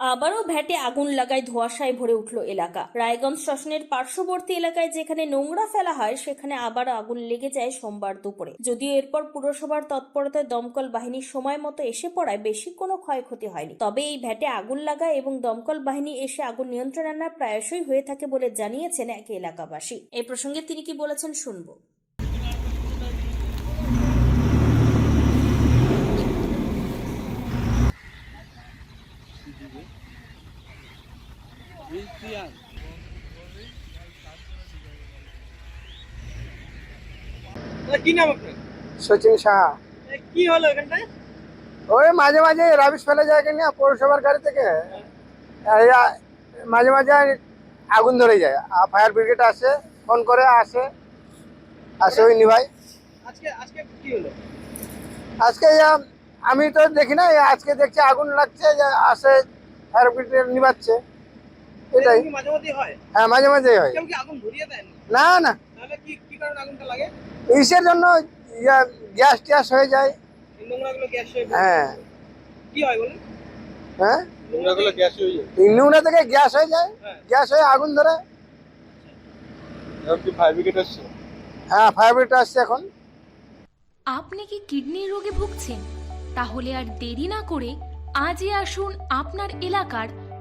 আবারও ভ্যাটে আগুন লাগায় ধোঁয়াশায় ভরে উঠল এলাকা। রায়গঞ্জ স্টেশনের পার্শ্ববর্তী এলাকায় যেখানে নোংরা ফেলা হয়, সেখানে আবারও আগুন লেগে যায় সোমবার দুপুরে। যদিও এরপর পুরসভার তৎপরতায় দমকল বাহিনীর সময় মতো এসে পড়ায় বেশি কোনো ক্ষয়ক্ষতি হয়নি। তবে এই ভ্যাটে আগুন লাগায় এবং দমকল বাহিনী এসে আগুন নিয়ন্ত্রণ আনা প্রায়শই হয়ে থাকে বলে জানিয়েছেন এক এলাকাবাসী। এই প্রসঙ্গে তিনি কি বলেছেন, শুনব। কি নাম আপনার? সচিন সাহা। কি হলো এখানটায়? ওই মাঝে মাঝে রাবিশ ফেলে যায় কিনা পৌরসভার গাড়ি থেকে। মাঝে মাঝে আগুন ধরে যায়। আর ফায়ার ব্রিগেড আসে ফোন করে আসে। আসে ওই নিভাই আজকে আজকে কি হলো? আজকে এই আমি তো দেখি না আজকে দেখছি আগুন লাগছে যে আসে ফায়ার ব্রিগেড নিভাচ্ছে। এটাই। হয়। হ্যাঁ মাঝে মাঝে হয়। কেউ কি আগুন ধরিয়ে দেন না না। তাহলে কি কি কারণে আগুনটা লাগে? ইসের জন্য? গ্যাস ট্যাস হয়ে যায়। নোংরাগুলো গ্যাস হয়ে হ্যাঁ। কি হয় বলেন? হ্যাঁ? নোংরাগুলো গ্যাস হয়ে যায়। এই নোংরা থেকে গ্যাস হয়ে যায়। হ্যাঁ। গ্যাস হয়ে আগুন ধরে। কি ফায়ার আসছে? হ্যাঁ ফায়ার ব্রিগেড আসছে এখন। আপনি কি কিডনির রোগে ভুগছেন? তাহলে আর দেরি না করে আজই আসুন আপনার এলাকার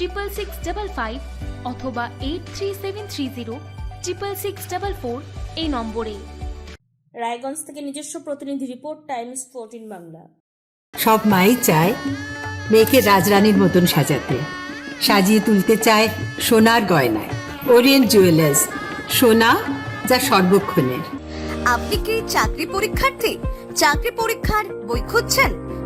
triple six double five অথবা eight three seven three zero triple six double four এই নম্বরে। রায়গঞ্জ থেকে নিজস্ব প্রতিনিধি রিপোর্ট টাইমস ফোরটিন বাংলা। সব মাই চায় মেয়েকে রাজরানীর মতন সাজাতে। সাজিয়ে তুলতে চায় সোনার গয়নায়। ওরিয়েন্ট জুয়েলার্স সোনা যা সর্বক্ষণের। আপনি কি চাকরি পরীক্ষার্থী? চাকরি পরীক্ষার বই খুঁজছেন?